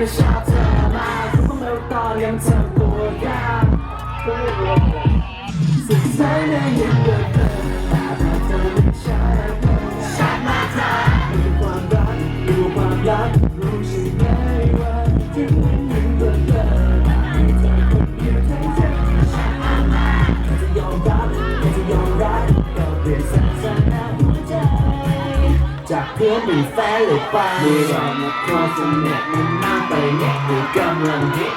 ไม่ชอบเธอมากทุกเมื่อตอนยังเธอปวดยากสุดท้ายในยังเดินแต่เธอไม่ใช่ฉันมาเธอมีความรักมีความรักรู้ใช่ไหมว่าถึงยังเดินแต่เธอคนเดียวทั้ฉันมาเธอจะยอมรับจะยอมรับก็เปลี่ยนใจ เพื่อเป็นแฟนหรือเปล่ามีเรามาคอสนิทมันมากไปเนี่ยหรือกำลังฮิต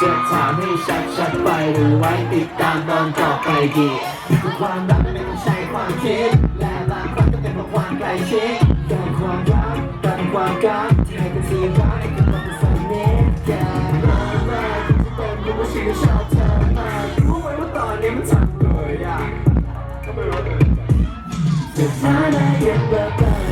จะถามให้ชัดๆไปหรือไว้ติดตามตอนต่อไปดีความรักไม่ต้องใช้ความคิดและบางครั้งก็เป็นเพราะความใกล้ชิดการความรักการความรักที่ให้เป็นสีร้ายก็ต้องเป็นสนิทกันมากมากที่เป็นรู้ว่าฉันชอบเธอมากรู้ไว้ว่าตอนนี้มันทำเลยอะก็ไม่รู้เลยสุดท้ายได้ยังเบอร์เบอร์แต่พอเธอมันชัดเลยชัดมากค่ะเป็นความรักหรือว่างมันยังเบอร์เบอร์แต่พอเธอคนเดียวทั้งใจชัดมากกัน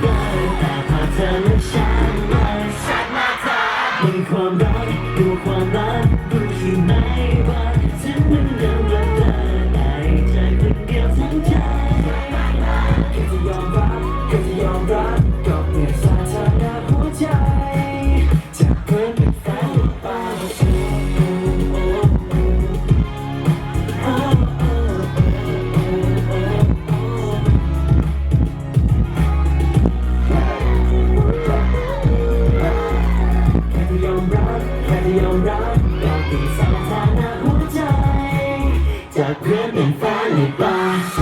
เลินแต่พอเธอเลือกฉันเลยชัดมากเธอมีความรักดูความรักดูที่ไหมว่าฉันมันยังเลิก เรรักกลายเป็นสถนะหัวใจ จากเพื่อนเป็นแฟนหรือเปล่า